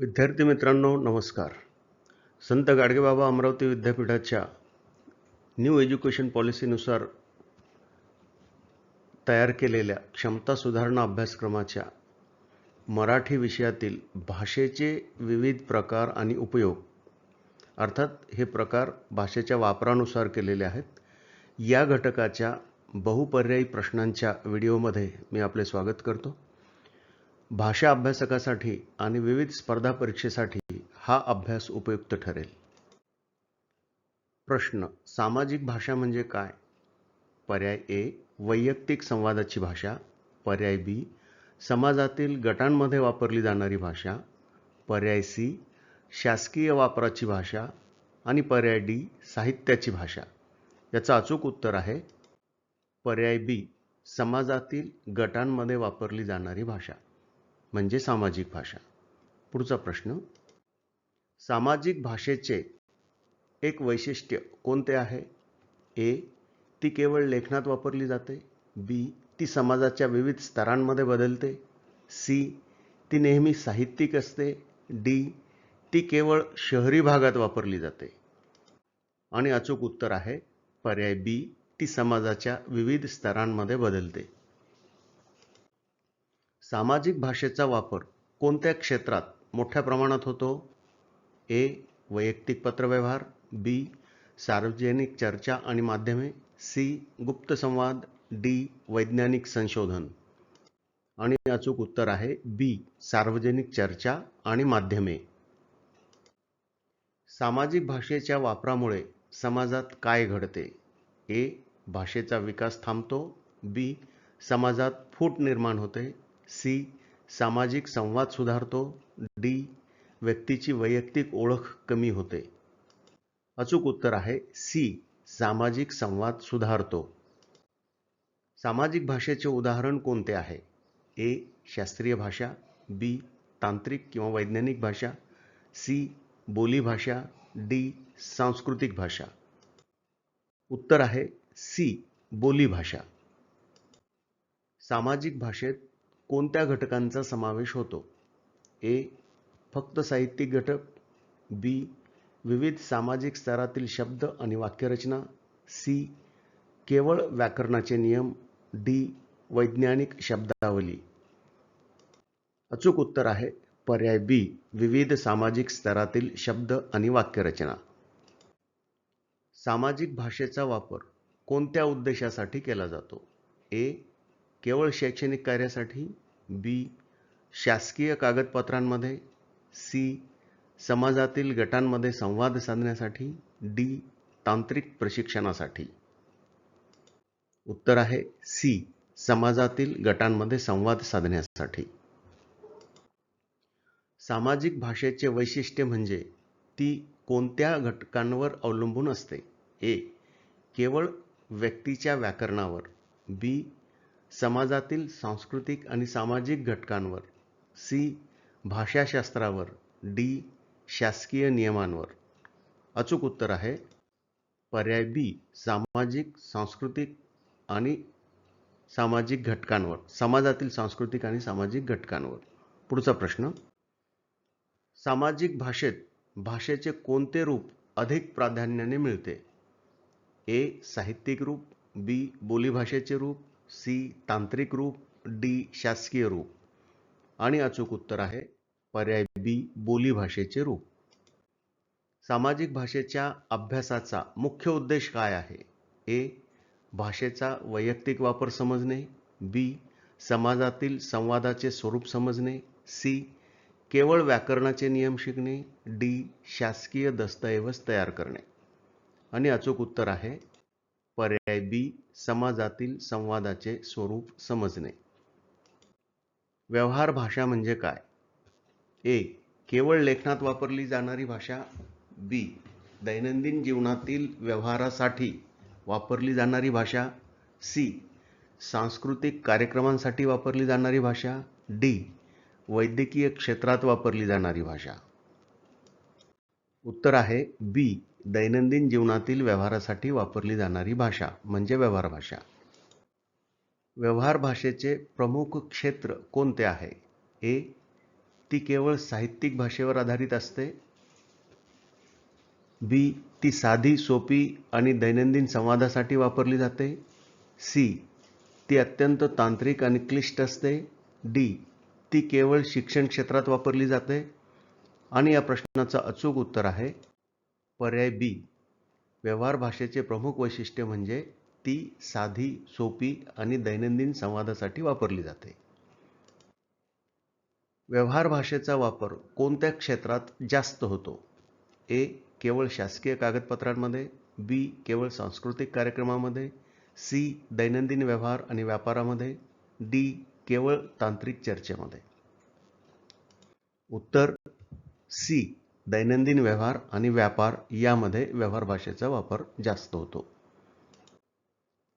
विद्यार्थी मित्रांनो नमस्कार. संत गाडगेबाबा अमरावती विद्यापीठाच्या न्यू एज्युकेशन पॉलिसीनुसार तयार केलेल्या क्षमता सुधारणा अभ्यासक्रमाच्या मराठी विषयातील भाषेचे विविध प्रकार आणि उपयोग अर्थात हे प्रकार भाषेच्या वापरानुसार केलेले आहेत. या घटकाच्या बहुपर्यायी प्रश्नांच्या व्हिडिओमध्ये मी आपले स्वागत करतो. भाषा अभ्यासकासाठी आणि विविध स्पर्धा परीक्षेसाठी हा अभ्यास उपयुक्त ठरेल. प्रश्न सामाजिक भाषा म्हणजे काय? पर्याय ए वैयक्तिक संवादाची भाषा. पर्याय बी समाजातील गटांमध्ये वापरली जाणारी भाषा. पर्याय सी शासकीय वापराची भाषा. आणि पर्याय डी साहित्याची भाषा. याचं अचूक उत्तर आहे पर्याय बी समाजातील गटांमध्ये वापरली जाणारी भाषा. म्हणजे सामाजिक भाषा. पुढचा प्रश्न. सामाजिक भाषेचे एक वैशिष्ट्य कोणते आहे? ए ती केवळ लेखनात वापरली जाते. बी ती समाजाच्या विविध स्तरांमध्ये बदलते. सी ती नेहमी साहित्यिक असते. डी ती केवळ शहरी भागात वापरली जाते. आणि अचूक उत्तर आहे पर्याय बी ती समाजाच्या विविध स्तरांमध्ये बदलते. सामाजिक भाषेचा वापर कोणत्या क्षेत्रात मोठ्या प्रमाणात होतो? ए वैयक्तिक पत्रव्यवहार बी सार्वजनिक चर्चा आणि माध्यमे सी गुप्त संवाद डी वैज्ञानिक संशोधन. आणि अचूक उत्तर आहे बी सार्वजनिक चर्चा आणि माध्यमे. सामाजिक भाषेच्या वापरामुळे समाजात काय घडते? ए भाषेचा विकास थांबतो. बी समाजात फूट निर्माण होते. सी सामाजिक संवाद सुधारतो. डी व्यक्तीची वैयक्तिक ओळख कमी होते. अचूक उत्तर आहे सी सामाजिक संवाद सुधारतो. सामाजिक भाषेचे उदाहरण कोणते आहे? ए शास्त्रीय भाषा बी तांत्रिक किंवा वैज्ञानिक भाषा सी बोली भाषा डी सांस्कृतिक भाषा. उत्तर आहे सी बोली भाषा. सामाजिक भाषेत कोणत्या घटकांचा समावेश होतो? ए फक्त साहित्यिक घटक. बी विविध सामाजिक स्तरातील शब्द आणि वाक्यरचना. सी केवळ व्याकरणाचे नियम. डी वैज्ञानिक शब्दावली. अचूक उत्तर आहे पर्याय बी विविध सामाजिक स्तरातील शब्द आणि वाक्यरचना. सामाजिक भाषेचा वापर कोणत्या उद्देशासाठी केला जातो? ए केवळ शैक्षणिक कार्यासाठी बी शासकीय कागदपत्रांमध्ये सी समाजातील गटांमध्ये संवाद साधण्यासाठी डी तांत्रिक प्रशिक्षणासाठी. उत्तर आहे सी समाजातील गटांमध्ये संवाद साधण्यासाठी. सामाजिक भाषेचे वैशिष्ट्य म्हणजे ती कोणत्या घटकांवर अवलंबून असते? ए केवळ व्यक्तीच्या व्याकरणावर. बी समाजातील सांस्कृतिक आणि सामाजिक घटकांवर सी भाषाशास्त्रावर डी शासकीय नियमांवर. अचूक उत्तर आहे पर्याय बी सामाजिक सांस्कृतिक आणि सामाजिक घटकांवर समाजातील सांस्कृतिक आणि सामाजिक घटकांवर. पुढचा प्रश्न सामाजिक भाषेत भाषेचे कोणते रूप अधिक प्राधान्याने मिळते? ए साहित्यिक रूप बी बोलीभाषेचे रूप सी तांत्रिक रूप डी शासकीय रूप. आणि अचूक उत्तर आहे पर्याय बी बोली भाषेचे रूप. सामाजिक भाषेच्या अभ्यासाचा मुख्य उद्देश काय आहे? ए. भाषेचा वैयक्तिक वापर समजणे. बी. समाजातील संवादाचे स्वरूप समजणे. सी. केवळ व्याकरणाचे नियम शिकणे. डी. शासकीय दस्तऐवज तयार करणे. आणि अचूक उत्तर आहे पर्याय बी समाजातील संवादाचे स्वरूप समजणे. व्यवहार भाषा म्हणजे काय? ए. केवळ लेखनात वापरली जाणारी भाषा. बी. दैनंदिन जीवनातील व्यवहारासाठी वापरली जाणारी भाषा. सी. सांस्कृतिक कार्यक्रमांसाठी वापरली जाणारी भाषा. डी. वैद्यकीय क्षेत्रात वापरली जाणारी भाषा. उत्तर आहे बी. दैनंदिन जीवनातील व्यवहारासाठी वापरली जाणारी भाषा म्हणजे व्यवहार भाषा. व्यवहार भाषेचे प्रमुख क्षेत्र कोणते आहे? ए ती केवळ साहित्यिक भाषेवर आधारित असते. बी ती साधी सोपी आणि दैनंदिन संवादासाठी वापरली जाते. सी ती अत्यंत तांत्रिक आणि क्लिष्ट असते. डी ती केवळ शिक्षण क्षेत्रात वापरली जाते. आणि या प्रश्नाचं अचूक उत्तर आहे पर्याय बी. व्यवहार भाषेचे प्रमुख वैशिष्ट्य म्हणजे ती साधी सोपी आणि दैनंदिन संवादासाठी वापरली जाते. व्यवहार भाषेचा वापर कोणत्या क्षेत्रात जास्त होतो? ए. केवळ शासकीय कागदपत्रांमध्ये बी. केवळ सांस्कृतिक कार्यक्रमामध्ये सी. दैनंदिन व्यवहार आणि व्यापारामध्ये डी. केवळ तांत्रिक चर्चेमध्ये. उत्तर सी. दैनंदिन व्यवहार आणि व्यापार यामध्ये व्यवहार भाषेचा वापर जास्त होतो.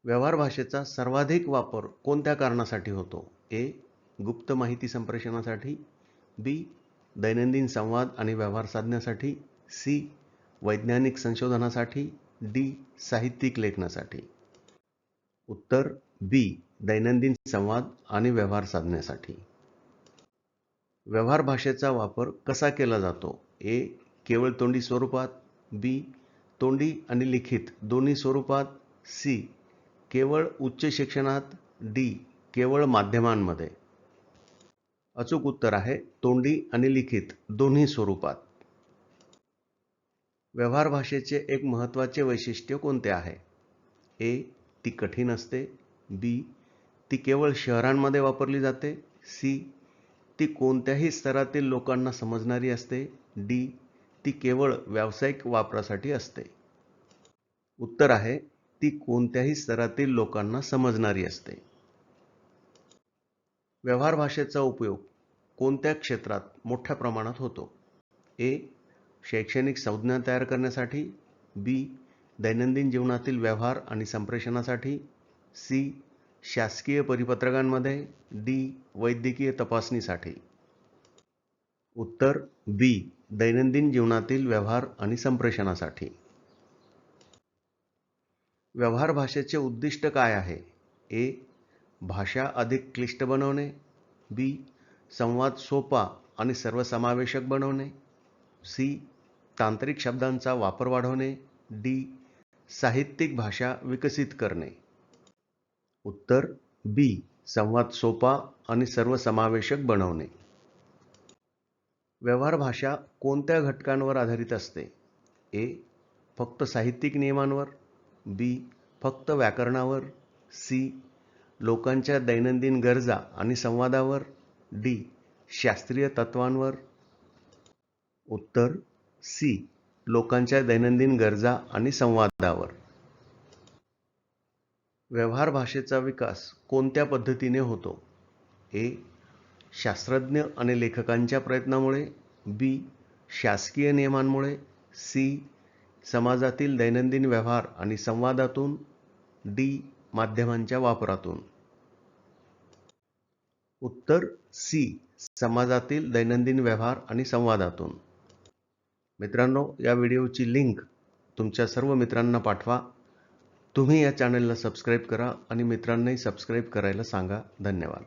व्यवहार भाषेचा सर्वाधिक वापर कोणत्या कारणासाठी होतो? ए. गुप्त माहिती संप्रेषणासाठी. बी. दैनंदिन संवाद आणि व्यवहार साधण्यासाठी. सी. वैज्ञानिक संशोधनासाठी. डी. साहित्यिक लेखनासाठी. उत्तर. बी. दैनंदिन संवाद आणि व्यवहार साधण्यासाठी. व्यवहार भाषेचा वापर कसा केला जातो? ए केवळ तोंडी स्वरूपात बी तोंडी आणि लिखित दोन्ही स्वरूपात सी केवळ उच्च शिक्षणात डी केवळ माध्यमांमध्ये. अचूक उत्तर आहे तोंडी आणि लिखित दोन्ही स्वरूपात. व्यवहार भाषेचे एक महत्त्वाचे वैशिष्ट्य कोणते आहे? ए ती कठीण असते बी ती केवळ शहरांमध्ये वापरली जाते सी ती कोणत्याही स्तरातील लोकांना समजणारी असते. डी ती केवळ व्यावसायिक वापरासाठी असते. उत्तर आहे ती कोणत्याही स्तरातील लोकांना समजणारी असते. व्यवहार भाषेचा उपयोग कोणत्या क्षेत्रात मोठ्या प्रमाणात होतो? ए शैक्षणिक संज्ञा तयार करण्यासाठी. बी दैनंदिन जीवनातील व्यवहार आणि संप्रेषणासाठी. सी शासकीय परिपत्रकांमध्ये डी वैद्यकीय तपासणीसाठी. उत्तर बी दैनंदिन जीवनातील व्यवहार आणि संप्रेषणासाठी. व्यवहार भाषेचे उद्दिष्ट काय आहे? ए भाषा अधिक क्लिष्ट बनवणे. बी संवाद सोपा आणि सर्वसमावेशक बनवणे. सी तांत्रिक शब्दांचा वापर वाढवणे. डी साहित्यिक भाषा विकसित करणे. उत्तर बी संवाद सोपा आणि सर्वसमावेशक बनवणे. व्यवहार भाषा कोणत्या घटकांवर आधारित असते? ए फक्त साहित्यिक नियमांवर. बी फक्त व्याकरणावर. सी लोकांच्या दैनंदिन गरजा आणि संवादावर. डी शास्त्रीय तत्वांवर. उत्तर सी लोकांच्या दैनंदिन गरजा आणि संवादावर. व्यवहार भाषेचा विकास कोणत्या पद्धतीने होतो? ए. शास्त्रज्ञ आणि लेखकांच्या प्रयत्नामुळे बी. शासकीय नियमांमुळे सी. समाजातील दैनंदिन व्यवहार आणि संवादातून डी. माध्यमांच्या वापरातून. उत्तर सी. समाजातील दैनंदिन व्यवहार आणि संवादातून. मित्रांनो या व्हिडिओची लिंक तुमच्या सर्व मित्रांना पाठवा. तुम्ही या चॅनलला सबस्क्राईब करा आणि मित्रांनाही सबस्क्राईब करायला सांगा. धन्यवाद.